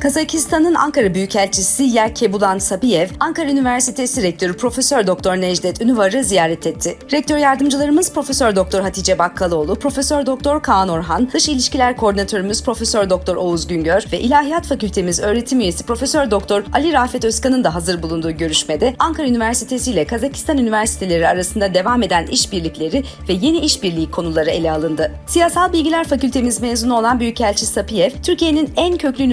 Kazakistan'ın Ankara Büyükelçisi Yerkebulan Sabiyev, Ankara Üniversitesi Rektörü Profesör Doktor Necdet Ünüvar'ı ziyaret etti. Rektör yardımcılarımız Profesör Doktor Hatice Bakkaloğlu, Profesör Doktor Kaan Orhan, Dış İlişkiler Koordinatörümüz Profesör Doktor Oğuz Güngör ve İlahiyat Fakültemiz öğretim üyesi Profesör Doktor Ali Rafet Özkan'ın da hazır bulunduğu görüşmede Ankara Üniversitesi ile Kazakistan Üniversiteleri arasında devam eden işbirlikleri ve yeni işbirliği konuları ele alındı. Siyasal Bilgiler Fakültemiz mezunu olan Büyükelçi Sapiyev, Türkiye'nin en köklü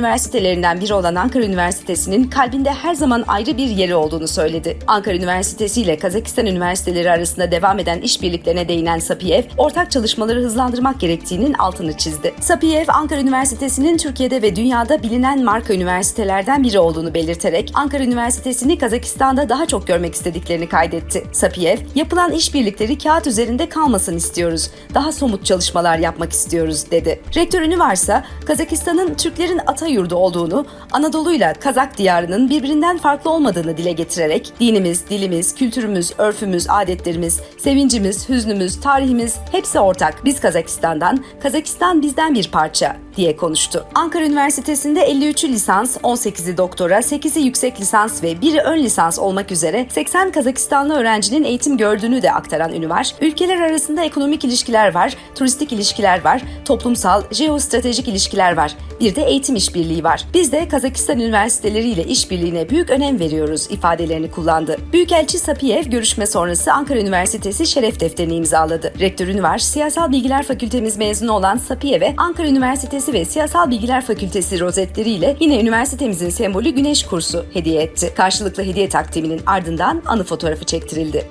üniversitelerinden biri olan Ankara Üniversitesi'nin kalbinde her zaman ayrı bir yeri olduğunu söyledi. Ankara Üniversitesi ile Kazakistan Üniversiteleri arasında devam eden işbirliklerine değinen Sapiyev, ortak çalışmaları hızlandırmak gerektiğinin altını çizdi. Sapiyev, Ankara Üniversitesi'nin Türkiye'de ve dünyada bilinen marka üniversitelerden biri olduğunu belirterek Ankara Üniversitesi'ni Kazakistan'da daha çok görmek istediklerini kaydetti. Sapiyev, yapılan işbirlikleri kağıt üzerinde kalmasın istiyoruz. Daha somut çalışmalar yapmak istiyoruz dedi. Rektör varsa Kazakistan'ın Türklerin ata yurdu olduğunu, Anadolu'yla Kazak diyarının birbirinden farklı olmadığını dile getirerek dinimiz, dilimiz, kültürümüz, örfümüz, adetlerimiz, sevincimiz, hüznümüz, tarihimiz hepsi ortak. Biz Kazakistan'dan, Kazakistan bizden bir parça diye konuştu. Ankara Üniversitesi'nde 53'ü lisans, 18'i doktora, 8'i yüksek lisans ve 1'i ön lisans olmak üzere 80 Kazakistanlı öğrencinin eğitim gördüğünü de aktaran Ünüvar, ülkeler arasında ekonomik ilişkiler var, turistik ilişkiler var, toplumsal, jeostratejik ilişkiler var. Bir de eğitim işbirliği var. Biz de Kazakistan üniversiteleriyle işbirliğine büyük önem veriyoruz ifadelerini kullandı. Büyükelçi Sapiyev görüşme sonrası Ankara Üniversitesi şeref defterini imzaladı. Rektör Ünüvar, Siyasal Bilgiler Fakültemiz mezunu olan Sapiyev'e Ankara Üniversitesi ve Siyasal Bilgiler Fakültesi rozetleriyle yine üniversitemizin sembolü Güneş kursu hediye etti. Karşılıklı hediye takdiminin ardından anı fotoğrafı çektirildi.